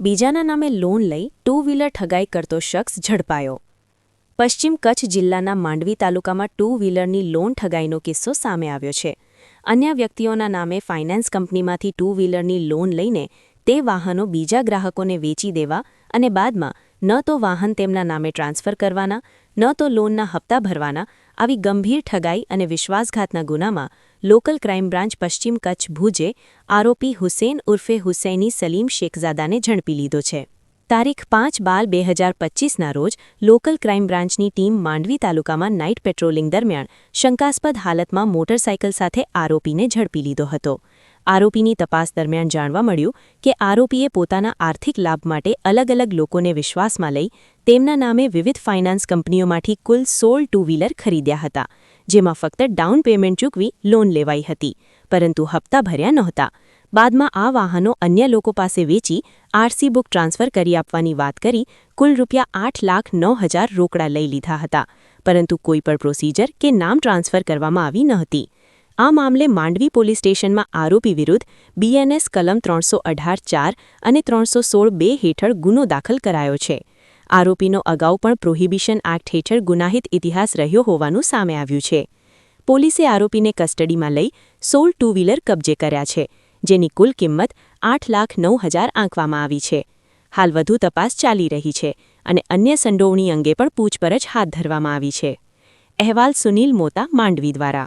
બીજાના નામે લોન લઈ ટુ વ્હીલર ઠગાઈ કરતો શખ્સ ઝડપાયો. પશ્ચિમ કચ્છ જિલ્લાના માંડવી તાલુકામાં ટુ વ્હીલરની લોન ઠગાઈનો કિસ્સો સામે આવ્યો છે. અન્ય વ્યક્તિઓના નામે ફાઇનાન્સ કંપનીમાંથી ટુ વ્હીલરની લોન લઈને તે વાહનો બીજા ગ્રાહકોને વેચી દેવા અને બાદમાં ન તો વાહન તેમના નામે ટ્રાન્સફર કરવાના, ન તો લોનના હપ્તા ભરવાના, આવી ગંભીર ઠગાઈ અને વિશ્વાસઘાતના ગુનામાં લોકલ ક્રાઇમ બ્રાન્ચ પશ્ચિમ કચ્છ ભુજે આરોપી હુસેન ઉર્ફે હુસૈની સલીમ શેખઝાદાને ઝડપી લીધો છે. તારીખ પાંચ બાર બે હજાર પચ્ચીસના રોજ લોકલ ક્રાઇમ બ્રાન્ચની ટીમ માંડવી તાલુકામાં નાઇટ પેટ્રોલિંગ દરમિયાન શંકાસ્પદ હાલતમાં મોટરસાયકલ સાથે આરોપીને ઝડપી લીધો હતો. આરોપીની તપાસ દરમિયાન જાણવા મળ્યું કે આરોપીએ પોતાના આર્થિક લાભ માટે અલગ અલગ લોકોને વિશ્વાસમાં લઈ તેમના નામે વિવિધ ફાઇનાન્સ કંપનીઓમાંથી કુલ સોળ ટુ વ્હીલર ખરીદ્યા હતા, જેમાં ફક્ત ડાઉન પેમેન્ટ ચૂકવી લોન લેવાઈ હતી, પરંતુ હપ્તા ભર્યા નહોતા. બાદમાં આ વાહનો અન્ય લોકો પાસે વેચી આરસી બુક ટ્રાન્સફર કરી આપવાની વાત કરી કુલ રૂપિયા આઠ લાખ નવ હજાર રોકડા લઈ લીધા હતા, પરંતુ કોઈ પણ પ્રોસીજર કે નામ ટ્રાન્સફર કરવામાં આવી નહોતી આ મામલે માંડવી પોલીસ સ્ટેશનમાં આરોપી વિરુદ્ધ બીએનએસ કલમ ત્રણસો અઢાર ચાર અને ત્રણસો સોળ બે હેઠળ ગુનો દાખલ કરાયો છે. આરોપીનો અગાઉ પણ પ્રોહિબિશન એક્ટ હેઠળ ગુનાહિત ઇતિહાસ રહ્યો હોવાનું સામે આવ્યું છે. પોલીસે આરોપીને કસ્ટડીમાં લઈ સોળ ટુ વ્હીલર કબજે કર્યા છે, જેની કુલ કિંમત આઠ લાખ નવ હજાર આંકવામાં આવી છે. હાલ વધુ તપાસ ચાલી રહી છે અને અન્ય સંડોવણી અંગે પણ પૂછપરછ હાથ ધરવામાં આવી છે. અહેવાલ સુનિલ મોતા, માંડવી દ્વારા.